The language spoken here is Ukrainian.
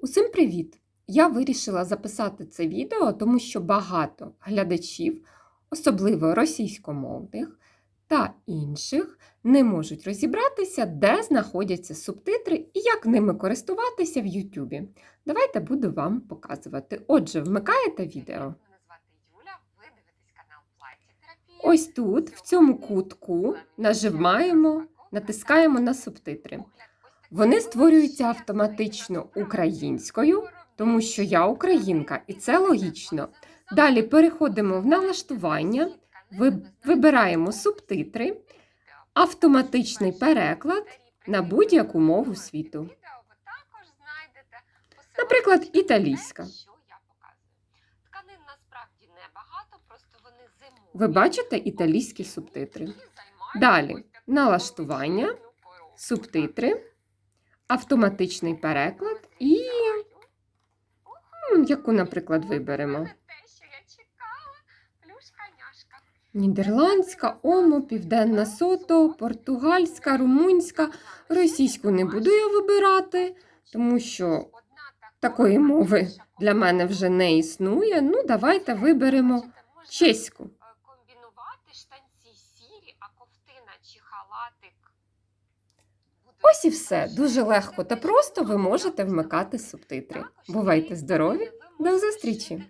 Усім привіт! Я вирішила записати це відео, тому що багато глядачів, особливо російськомовних та інших, не можуть розібратися, де знаходяться субтитри і як ними користуватися в Ютубі. Давайте буду вам показувати. Отже, вмикаєте відео. Ось тут, в цьому кутку, нажимаємо, натискаємо на субтитри. Вони створюються автоматично українською, тому що я українка, і це логічно. Далі переходимо в налаштування, вибираємо субтитри, автоматичний переклад на будь-яку мову світу. Наприклад, італійська. Ви бачите італійські субтитри. Далі, налаштування. Субтитри, автоматичний переклад і яку, наприклад, виберемо. Нідерландська, Омо, Південна Сото, португальська, румунська. Російську не буду я вибирати, тому що такої мови для мене вже не існує. Ну, давайте виберемо чеську. е, комбінувати штанці сірі, а ковтина чи халатик. Ось і все. дуже легко та просто ви можете вмикати субтитри. Бувайте здорові! До зустрічі!